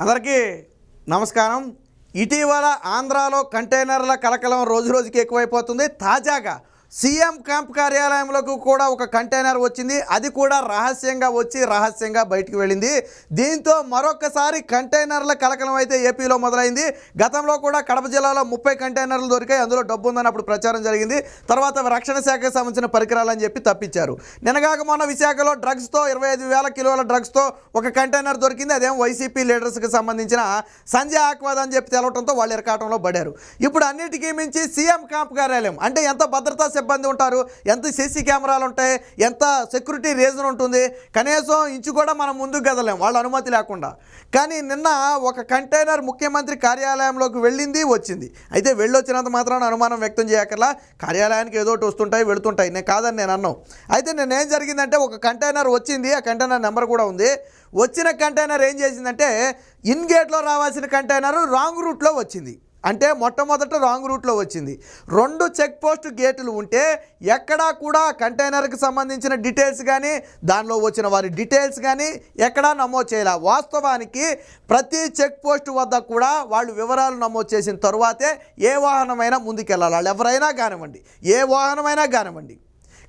అందరికీ నమస్కారం. ఇటీవల ఆంధ్రాలో కంటైనర్ల కలకలం రోజు రోజుకి ఎక్కువైపోతుంది. తాజాగా సీఎం క్యాంప్ కార్యాలయంలోకి కూడా ఒక కంటైనర్ వచ్చింది. అది కూడా రహస్యంగా వచ్చి రహస్యంగా బయటికి వెళ్ళింది. దీంతో మరొకసారి కంటైనర్ల కలకలం అయితే ఏపీలో మొదలైంది. గతంలో కూడా కడప జిల్లాలో ముప్పై కంటైనర్లు దొరికాయి. అందులో డబ్బు ఉందని అప్పుడు ప్రచారం జరిగింది. తర్వాత రక్షణ శాఖకు సంబంధించిన పరికరాలని చెప్పి తప్పించారు. నినగాక మొన్న విశాఖలో డ్రగ్స్తో ఇరవై ఐదు వేల కిలోల డ్రగ్స్తో ఒక కంటైనర్ దొరికింది. అదేం వైసీపీ లీడర్స్కి సంబంధించిన సంజయ్ ఆక్వాద్ అని చెప్పి తెలవటంతో వాళ్ళు ఇరకాటంలో పడారు. ఇప్పుడు అన్నిటికీ మించి సీఎం క్యాంప్ కార్యాలయం అంటే ఎంత భద్రతా సిబ్బంది ఉంటారు ఎంత సీసీ కెమెరాలు ఉంటాయి ఎంత సెక్యూరిటీ రీజన్ ఉంటుంది కనీసం ఇంచు కూడా మనం ముందుకు కదలేం వాళ్ళ అనుమతి లేకుండా. కానీ నిన్న ఒక కంటైనర్ ముఖ్యమంత్రి కార్యాలయంలోకి వెళ్ళింది వచ్చింది. అయితే వెళ్ళొచ్చినంత మాత్రాన అనుమానం వ్యక్తం చేయకల్లా కార్యాలయానికి ఏదో ఒకటి వస్తుంటాయి వెళుతుంటాయి నేను కాదని నేను అన్నాం. అయితే నేను ఏం జరిగిందంటే ఒక కంటైనర్ వచ్చింది ఆ కంటైనర్ నెంబర్ కూడా ఉంది. వచ్చిన కంటైనర్ ఏం చేసిందంటే ఇన్ గేట్లో రావాల్సిన కంటైనర్ రాంగ్ రూట్లో వచ్చింది. అంటే మొట్టమొదట రాంగ్ రూట్లో వచ్చింది. రెండు చెక్ పోస్ట్ గేట్లు ఉంటే ఎక్కడా కూడా కంటైనర్కి సంబంధించిన డీటెయిల్స్ కానీ దానిలో వచ్చిన వారి డీటెయిల్స్ కానీ ఎక్కడా నమోదు చేయాల. వాస్తవానికి ప్రతి చెక్ పోస్ట్ వద్ద కూడా వాళ్ళు వివరాలు నమోదు చేసిన తరువాతే ఏ వాహనమైనా ముందుకెళ్ళాలి. వాళ్ళు ఎవరైనా కానివ్వండి ఏ వాహనమైనా కానివ్వండి.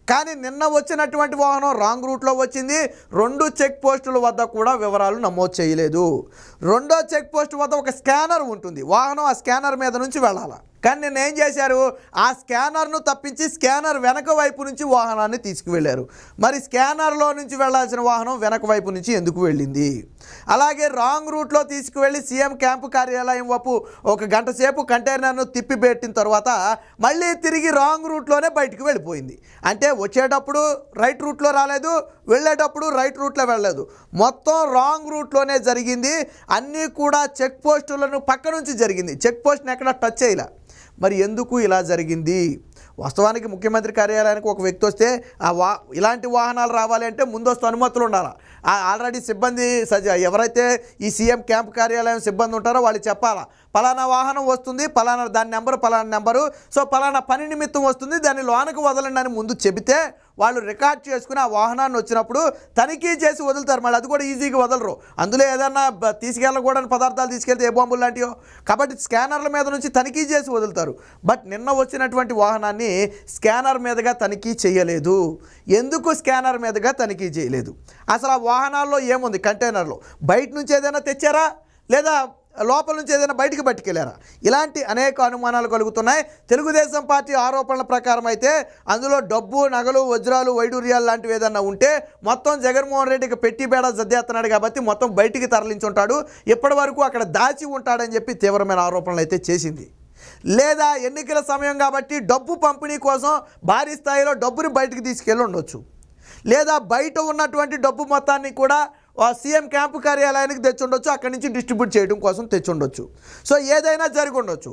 కానీ నిన్న వచ్చినటువంటి వాహనం రాంగ్ రూట్లో వచ్చింది. రెండు చెక్ పోస్టుల వద్ద కూడా వివరాలు నమోదు చేయలేదు. రెండో చెక్ పోస్ట్ వద్ద ఒక స్కానర్ ఉంటుంది. వాహనం ఆ స్కానర్ మీద నుంచి వెళ్ళాలి. కానీ నిన్న ఏం చేశారు? ఆ స్కానర్ను తప్పించి స్కానర్ వెనక వైపు నుంచి వాహనాన్ని తీసుకువెళ్ళారు. మరి స్కానర్లో నుంచి వెళ్ళాల్సిన వాహనం వెనక వైపు నుంచి ఎందుకు వెళ్ళింది? అలాగే రాంగ్ రూట్లో తీసుకువెళ్ళి సీఎం క్యాంపు కార్యాలయం వైపు ఒక గంట సేపు కంటైనర్ను తిప్పిపెట్టిన తర్వాత మళ్ళీ తిరిగి రాంగ్ రూట్లోనే బయటికి వెళ్ళిపోయింది. అంటే వచ్చేటప్పుడు రైట్ రూట్లో రాలేదు వెళ్ళేటప్పుడు రైట్ రూట్లో వెళ్ళలేదు. మొత్తం రాంగ్ రూట్లోనే జరిగింది. అన్నీ కూడా చెక్ పోస్టులను పక్క నుంచి జరిగింది. చెక్ పోస్ట్ని ఎక్కడ టచ్ చేయలే. మరి ఎందుకు ఇలా జరిగింది? వాస్తవానికి ముఖ్యమంత్రి కార్యాలయానికి ఒక వ్యక్తి వస్తే ఆ వా ఇలాంటి వాహనాలు రావాలి అంటే ముందస్తు అనుమతులు ఉండాలి? ఆ ఆల్రెడీ సిబ్బంది సజ ఎవరైతే ఈ సీఎం క్యాంప్ కార్యాలయం సిబ్బంది ఉంటారో వాళ్ళు చెప్పాలా? పలానా వాహనం వస్తుంది పలానా దాని నెంబరు పలానా నెంబరు. సో పలానా పని నిమిత్తం వస్తుంది దాన్ని లోనకు వదలండి అని ముందు చెబితే వాళ్ళు రికార్డ్ చేసుకుని ఆ వాహనాన్ని వచ్చినప్పుడు తనిఖీ చేసి వదులుతారు. మళ్ళీ అది కూడా ఈజీగా వదలరు. అందులో ఏదన్నా తీసుకెళ్ళకూడని పదార్థాలు తీసుకెళ్తే ఏ బాంబులు లాంటివో కాబట్టి స్కానర్ల మీద నుంచి తనిఖీ చేసి వదులుతారు. బట్ నిన్న వచ్చినటువంటి వాహనాన్ని స్కానర్ మీదుగా తనిఖీ చేయలేదు. ఎందుకు స్కానర్ మీదుగా తనిఖీ చేయలేదు? అసలు ఆ వాహనాల్లో ఏముంది? కంటైనర్లో. బయట నుంచి ఏదైనా తెచ్చారా? లేదా లోపల నుంచి ఏదైనా బయటికి పట్టుకెళ్ళారా ఇలాంటి అనేక అనుమానాలు కలుగుతున్నాయి. తెలుగుదేశం పార్టీ ఆరోపణల ప్రకారం అయితే అందులో డబ్బు నగలు వజ్రాలు వైడూర్యాలు లాంటివి ఏదన్నా ఉంటే మొత్తం జగన్మోహన్ రెడ్డికి పెట్టి బేడ జద్దేస్తున్నాడు కాబట్టి మొత్తం బయటికి తరలించుంటాడు. ఇప్పటి వరకు అక్కడ దాచి ఉంటాడని చెప్పి తీవ్రమైన ఆరోపణలు అయితే చేసింది. లేదా ఎన్నికల సమయం కాబట్టి డబ్బు పంపిణీ కోసం భారీ స్థాయిలో డబ్బుని బయటికి తీసుకెళ్ళి ఉండొచ్చు. లేదా బయట ఉన్నటువంటి డబ్బు మొత్తాన్ని కూడా సీఎం క్యాంపు కార్యాలయానికి తెచ్చుండొచ్చు అక్కడి నుంచి డిస్ట్రిబ్యూట్ చేయడం కోసం తెచ్చుండొచ్చు. సో ఏదైనా జరిగి ఉండొచ్చు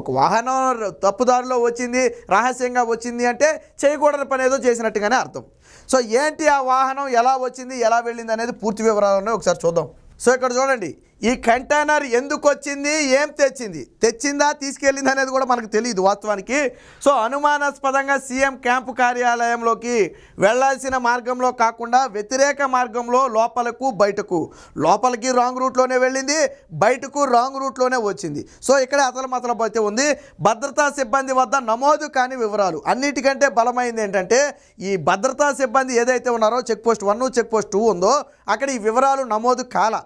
ఒక వాహనం తప్పుదారిలో వచ్చింది రహస్యంగా వచ్చింది అంటే చేయకూడని పని ఏదో చేసినట్టుగానే అర్థం. సో ఏంటి ఆ వాహనం ఎలా వచ్చింది ఎలా వెళ్ళింది అనేది పూర్తి వివరాలు ఉన్నాయి. ఒకసారి చూద్దాం. సో ఇక్కడ చూడండి. ఈ కంటైనర్ ఎందుకు వచ్చింది? ఏం తెచ్చింది? తెచ్చిందా? తీసుకెళ్ళింది అనేది కూడా మనకు తెలియదు వాస్తవానికి. సో అనుమానాస్పదంగా సీఎం క్యాంపు కార్యాలయంలోకి వెళ్ళాల్సిన మార్గంలో కాకుండా వ్యతిరేక మార్గంలో లోపలకు బయటకు. లోపలికి రాంగ్ రూట్లోనే వెళ్ళింది బయటకు రాంగ్ రూట్లోనే వచ్చింది. సో ఇక్కడ అతల మతలపు అయితే ఉంది. భద్రతా సిబ్బంది వద్ద నమోదు కాని వివరాలు. అన్నిటికంటే బలమైంది ఏంటంటే ఈ భద్రతా సిబ్బంది ఏదైతే ఉన్నారో check post one check post two ఉందో అక్కడ ఈ వివరాలు నమోదు కాల.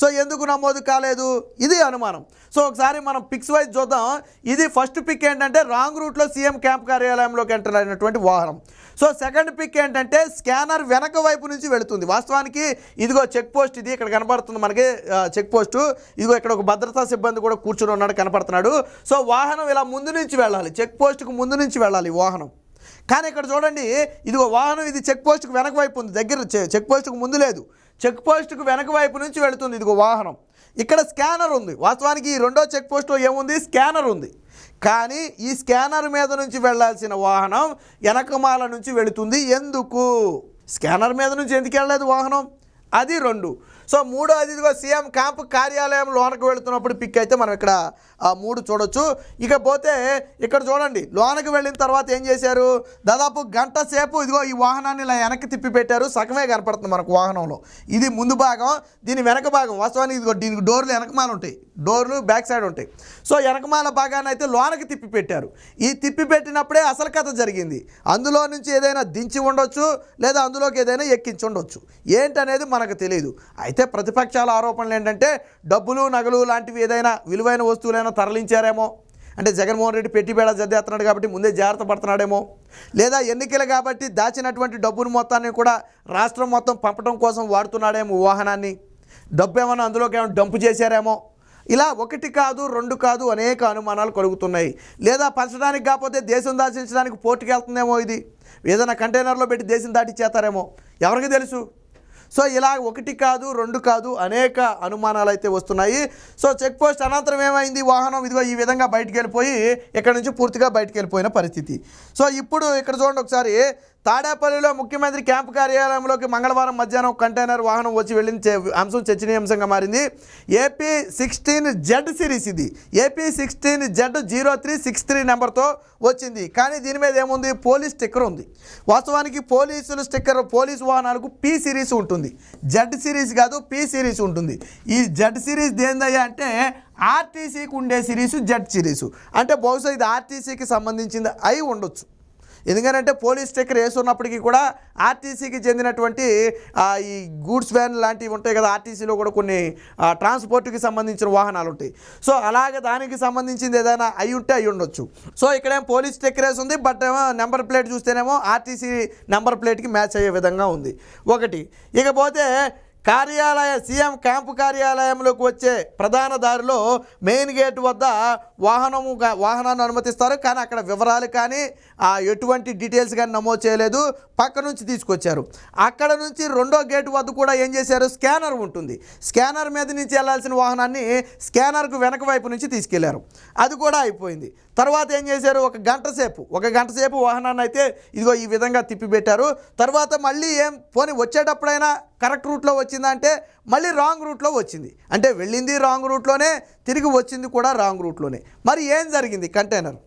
సో ఎందుకు నమోదు కాలేదు? ఇది అనుమానం. సో ఒకసారి మనం పిక్స్ వైజ్ చూద్దాం. ఇది ఫస్ట్ పిక్ ఏంటంటే రాంగ్ రూట్లో సీఎం క్యాంప్ కార్యాలయంలోకి ఎంటర్ అయినటువంటి వాహనం. సో సెకండ్ పిక్ ఏంటంటే స్కానర్ వెనక వైపు నుంచి వెళుతుంది. వాస్తవానికి ఇదిగో చెక్ పోస్ట్ ఇది ఇక్కడ కనపడుతుంది మనకి. Check post. ఇదిగో ఇక్కడ ఒక భద్రతా సిబ్బంది కూడా కూర్చుని ఉన్నాడు కనపడుతున్నాడు. సో వాహనం ఇలా ముందు నుంచి వెళ్ళాలి. చెక్ పోస్ట్కు ముందు నుంచి వెళ్ళాలి వాహనం. కానీ ఇక్కడ చూడండి ఇదిగో వాహనం ఇది చెక్ పోస్ట్కి వెనక వైపు ఉంది. దగ్గర చెక్ పోస్ట్కు ముందు లేదు. చెక్ పోస్ట్కు వెనక వైపు నుంచి వెళుతుంది. ఇదిగో వాహనం. ఇక్కడ స్కానర్ ఉంది. వాస్తవానికి ఈ రెండో చెక్ పోస్ట్లో ఏముంది? స్కానర్ ఉంది. కానీ ఈ స్కానర్ మీద నుంచి వెళ్ళాల్సిన వాహనం వెనకమాల నుంచి వెళుతుంది. ఎందుకు? స్కానర్ మీద నుంచి ఎందుకు వెళ్ళలేదు వాహనం? అది రెండు. సో మూడో అదిగో సీఎం క్యాంప్ కార్యాలయం లోనకు వెళుతున్నప్పుడు పిక్ అయితే మనం ఇక్కడ ఆ మూడు చూడొచ్చు. ఇక పోతే ఇక్కడ చూడండి లోనకి వెళ్ళిన తర్వాత ఏం చేశారు? దాదాపు గంట సేపు ఇదిగో ఈ వాహనాన్ని ఇలా వెనక్కి తిప్పి పెట్టారు సగమే కనపడుతుంది మనకు వాహనంలో. ఇది ముందు భాగం దీని వెనక భాగం. వాస్తవానికి ఇదిగో దీనికి డోర్లు వెనకమాల ఉంటాయి. డోర్లు బ్యాక్ సైడ్ ఉంటాయి. సో వెనకమాల భాగాన్ని అయితే లోనకి తిప్పి పెట్టారు ఈ తిప్పి పెట్టినప్పుడే అసలు కథ జరిగింది. అందులో నుంచి ఏదైనా దించి ఉండొచ్చు లేదా అందులోకి ఏదైనా ఎక్కించి ఉండొచ్చు. ఏంటనేది మనకు తెలియదు అయితే ప్రతిపక్షాల ఆరోపణలు ఏంటంటే డబ్బులు నగలు లాంటివి ఏదైనా విలువైన వస్తువులైనా తరలించారేమో. అంటే జగన్మోహన్ రెడ్డి పెట్టిబేడ జద్దేస్తున్నాడు కాబట్టి ముందే జాగ్రత్త పడుతున్నాడేమో. లేదా ఎన్నికలు కాబట్టి దాచినటువంటి డబ్బును మొత్తాన్ని కూడా రాష్ట్రం మొత్తం పంపడం కోసం వాడుతున్నాడేమో వాహనాన్ని. డబ్బు ఏమైనా అందులోకి ఏమైనా డంపు చేశారేమో. ఇలా ఒకటి కాదు రెండు కాదు అనేక అనుమానాలు కలుగుతున్నాయి. లేదా పంచడానికి కాకపోతే దేశం దాచించడానికి పోర్టుకి వెళ్తుందేమో ఇది. ఏదైనా కంటైనర్లో పెట్టి దేశం దాటిచ్చేస్తారేమో. ఎవరికి తెలుసు? సో ఇలా ఒకటి కాదు రెండు కాదు అనేక అనుమానాలు అయితే వస్తున్నాయి. సో చెక్ పోస్ట్ అనంతరం ఏమైంది? వాహనం ఇదిగో ఈ విధంగా బయటికి వెళ్ళిపోయి ఇక్కడ నుంచి పూర్తిగా బయటికి వెళ్ళిపోయిన పరిస్థితి. సో ఇప్పుడు ఇక్కడ చూడండి ఒకసారి తాడేపల్లిలో ముఖ్యమంత్రి క్యాంపు కార్యాలయంలోకి మంగళవారం మధ్యాహ్నం కంటైనర్ వాహనం వచ్చి వెళ్ళిన అంశం చర్చనీయాంశంగా మారింది. ఏపీ సిక్స్టీన్ జెడ్ సిరీస్ ఇది. AP sixteen Z zero three six three నెంబర్తో వచ్చింది. కానీ దీని మీద ఏముంది? పోలీస్ స్టిక్కర్ ఉంది. వాస్తవానికి పోలీసులు స్టిక్కర్ పోలీస్ వాహనాలకు పి సిరీస్ ఉంటుంది. జెడ్ సిరీస్ కాదు పి సిరీస్ ఉంటుంది. ఈ జెడ్ సిరీస్ దేందయ్యా అంటే ఆర్టీసీకి ఉండే సిరీసు జెడ్ సిరీసు. అంటే బహుశా ఇది ఆర్టీసీకి సంబంధించింది అయి ఉండొచ్చు. ఎందుకంటే పోలీస్ స్టిక్కర్ వేసున్నప్పటికీ కూడా ఆర్టీసీకి చెందినటువంటి ఈ గూడ్స్ వ్యాన్ లాంటివి ఉంటాయి కదా ఆర్టీసీలో కూడా కొన్ని ట్రాన్స్పోర్ట్కి సంబంధించిన వాహనాలు ఉంటాయి. సో అలాగే దానికి సంబంధించింది ఏదైనా అయి ఉంటే అయి ఉండొచ్చు. సో ఇక్కడేం పోలీస్ స్టిక్కర్ వేసి ఉంది బట్ ఏమో నెంబర్ ప్లేట్ చూస్తేనేమో ఆర్టీసీ నెంబర్ ప్లేట్కి మ్యాచ్ అయ్యే విధంగా ఉంది. ఒకటి ఇకపోతే కార్యాలయ సీఎం క్యాంపు కార్యాలయంలోకి వచ్చే ప్రధాన దారిలో మెయిన్ గేట్ వద్ద వాహనము వాహనాన్ని అనుమతిస్తారు. కానీ అక్కడ వివరాలు కానీ ఎటువంటి డీటెయిల్స్ కానీ నమోదు చేయలేదు. పక్క నుంచి తీసుకొచ్చారు. అక్కడ నుంచి రెండో గేటు వద్ద కూడా ఏం చేశారు? స్కానర్ ఉంటుంది. స్కానర్ మీద నుంచి వెళ్ళాల్సిన వాహనాన్ని స్కానర్కు వెనక వైపు నుంచి తీసుకెళ్ళారు. అది కూడా అయిపోయింది. తర్వాత ఏం చేశారు? ఒక గంట సేపు ఒక గంట సేపు వాహనాన్ని అయితే ఇదిగో ఈ విధంగా తిప్పిపెట్టారు. తర్వాత మళ్ళీ ఏం పోనీ వచ్చేటప్పుడైనా కరెక్ట్ రూట్లో వచ్చిందంటే మళ్ళీ రాంగ్ రూట్లో వచ్చింది. అంటే వెళ్ళింది రాంగ్ రూట్లోనే తిరిగి వచ్చింది కూడా రాంగ్ రూట్లోనే. మరి ఏం జరిగింది కంటైనర్?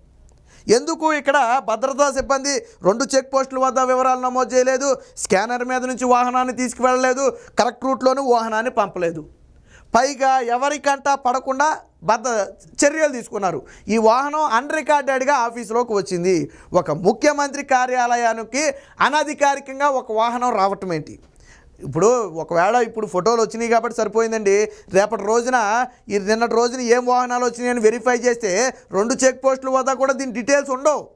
ఎందుకు ఇక్కడ భద్రతా సిబ్బంది రెండు చెక్ పోస్టుల వద్ద వివరాలు నమోదు చేయలేదు స్కానర్ మీద నుంచి వాహనాన్ని తీసుకువెళ్ళలేదు కరెక్ట్ రూట్లోనూ వాహనాన్ని పంపలేదు. పైగా ఎవరికంటా పడకుండా భద్ర చర్యలు తీసుకున్నారు. ఈ వాహనం అన్రికార్డెడ్గా ఆఫీసులోకి వచ్చింది. ఒక ముఖ్యమంత్రి కార్యాలయానికి అనధికారికంగా ఒక వాహనం రావటం ఏంటి? ఇప్పుడు ఒకవేళ ఇప్పుడు ఫోటోలు వచ్చినాయి కాబట్టి సరిపోయిందండి. రేపటి రోజున ఈ నిన్నటి రోజున ఏం వాహనాలు వచ్చినాయని వెరిఫై చేస్తే రెండు చెక్ పోస్టుల వద్ద కూడా దీని డీటెయిల్స్ ఉండవు.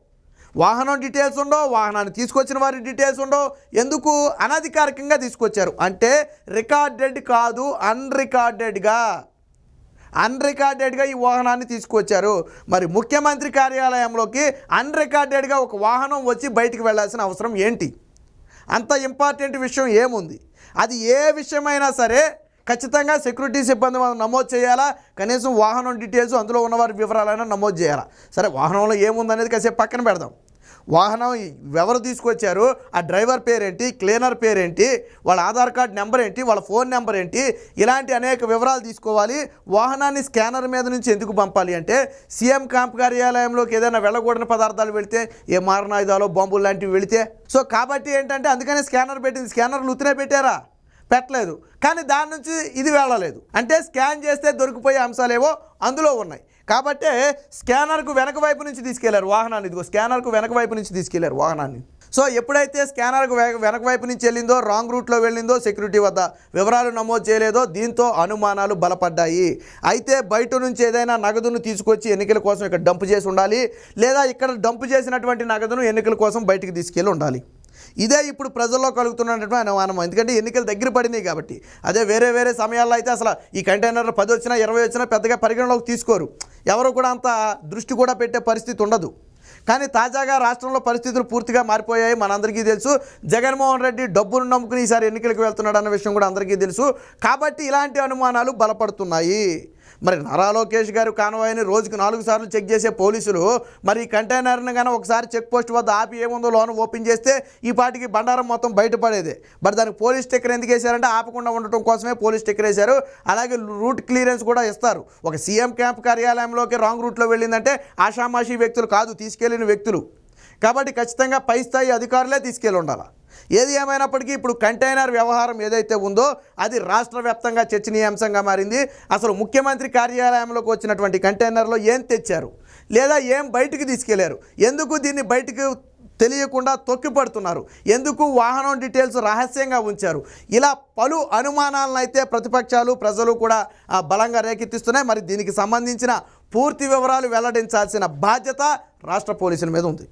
వాహనం డీటెయిల్స్ ఉండవు వాహనాన్ని తీసుకొచ్చిన వారి డీటెయిల్స్ ఉండవు. ఎందుకు? అనధికారికంగా తీసుకొచ్చారు. అంటే రికార్డెడ్ కాదు అన్రికార్డెడ్గా అన్రికార్డెడ్గా ఈ వాహనాన్ని తీసుకొచ్చారు. మరి ముఖ్యమంత్రి కార్యాలయంలోకి అన్రికార్డెడ్గా ఒక వాహనం వచ్చి బయటికి వెళ్ళాల్సిన అవసరం ఏంటి? అంత ఇంపార్టెంట్ విషయం ఏముంది? అది ఏ విషయమైనా సరే ఖచ్చితంగా సెక్యూరిటీ సిబ్బంది మనం నమోదు చేయాలా? కనీసం వాహనం డీటెయిల్స్ అందులో ఉన్నవారి వివరాలైనా నమోదు చేయాలా? సరే వాహనంలో ఏముందనేది కాసేపు పక్కన పెడదాం. వాహనం ఎవరు తీసుకొచ్చారు? ఆ డ్రైవర్ పేరేంటి? క్లీనర్ పేరేంటి? వాళ్ళ ఆధార్ కార్డ్ నెంబర్ ఏంటి? వాళ్ళ ఫోన్ నెంబర్ ఏంటి? ఇలాంటి అనేక వివరాలు తీసుకోవాలి. వాహనాన్ని స్కానర్ మీద నుంచి ఎందుకు పంపాలి అంటే సీఎం క్యాంప్ కార్యాలయంలోకి ఏదైనా వెళ్ళకూడని పదార్థాలు వెళితే ఏ మారణాయుధాలు బాంబులు లాంటివి వెళితే. సో కాబట్టి ఏంటంటే అందుకనే స్కానర్ పెట్టింది. స్కానర్లు ఉత్తినే పెట్టారా? పెట్టలేదు. కానీ దాని నుంచి ఇది వెళ్ళలేదు. అంటే స్కాన్ చేస్తే దొరికిపోయే అంశాలేవో అందులో ఉన్నాయి. కాబట్టే స్కానర్కు వెనక వైపు నుంచి తీసుకెళ్ళారు వాహనాన్ని. ఇదిగో స్కానర్కు వెనక వైపు నుంచి తీసుకెళ్ళారు వాహనాన్ని. సో ఎప్పుడైతే స్కానర్కు వె- వెనక వైపు నుంచి వెళ్ళిందో రాంగ్ రూట్లో వెళ్ళిందో సెక్యూరిటీ వద్ద వివరాలు నమోదు చేయలేదో దీంతో అనుమానాలు బలపడ్డాయి. అయితే బయట నుంచి ఏదైనా నగదును తీసుకొచ్చి ఎన్నికల కోసం ఇక్కడ డంప్ చేసి ఉండాలి. లేదా ఇక్కడ డంప్ చేసినటువంటి నగదును ఎన్నికల కోసం బయటికి తీసుకెళ్ళి ఉండాలి. ఇదే ఇప్పుడు ప్రజల్లో కలుగుతున్నటువంటి అనుమానం ఎందుకంటే ఎన్నికలు దగ్గర పడినాయి కాబట్టి. అదే వేరే వేరే సమయాల్లో అయితే అసలు ఈ కంటైనర్లు పది వచ్చినా ఇరవై వచ్చినా పెద్దగా పరిగణలోకి తీసుకోరు. ఎవరు కూడా అంత దృష్టి కూడా పెట్టే పరిస్థితి ఉండదు. కానీ తాజాగా రాష్ట్రంలో పరిస్థితులు పూర్తిగా మారిపోయాయి. మనందరికీ తెలుసు. జగన్మోహన్ రెడ్డి డబ్బును నమ్ముకుని ఈసారి ఎన్నికలకు వెళ్తున్నాడు అన్న విషయం కూడా అందరికీ తెలుసు. కాబట్టి ఇలాంటి అనుమానాలు బలపడుతున్నాయి. మరి నారా లోకేష్ గారు కాన్వాయ్ని రోజుకు నాలుగు సార్లు చెక్ చేసే పోలీసులు మరి ఈ కంటైనర్ని కానీ ఒకసారి చెక్ పోస్ట్ వద్ద ఆపి ఏముందో లోన్ ఓపెన్ చేస్తే ఈ పాటికి బండారం మొత్తం బయటపడేది. మరి దానికి పోలీస్ స్టిక్కర్ ఎందుకు వేశారంటే ఆపకుండా ఉండటం కోసమే పోలీస్ స్టిక్కర్ వేశారు. అలాగే రూట్ క్లియరెన్స్ కూడా ఇస్తారు. ఒక సీఎం క్యాంప్ కార్యాలయంలోకి రాంగ్ రూట్లో వెళ్ళిందంటే ఆషామాషి వ్యక్తులు కాదు తీసుకెళ్ళిన వ్యక్తులు. కాబట్టి ఖచ్చితంగా పై స్థాయి అధికారులే తీసుకెళ్ళి ఉండాలి? ఏది ఏమైనప్పటికీ ఇప్పుడు కంటైనర్ వ్యవహారం ఏదైతే ఉందో అది రాష్ట్ర వ్యాప్తంగా చర్చనీయాంశంగా మారింది. అసలు ముఖ్యమంత్రి కార్యాలయంలోకి వచ్చినటువంటి కంటైనర్లో ఏం తెచ్చారు? లేదా ఏం బయటికి తీసుకెళ్ళారు? ఎందుకు దీన్ని బయటకు తెలియకుండా తొక్కిపడుతున్నారు? ఎందుకు వాహనం డీటెయిల్స్ రహస్యంగా ఉంచారు? ఇలా పలు అనుమానాలను అయితే ప్రతిపక్షాలు ప్రజలు కూడా బలంగా రేకెత్తిస్తున్నాయి. మరి దీనికి సంబంధించిన పూర్తి వివరాలు వెల్లడించాల్సిన బాధ్యత రాష్ట్ర పోలీసుల మీద ఉంది.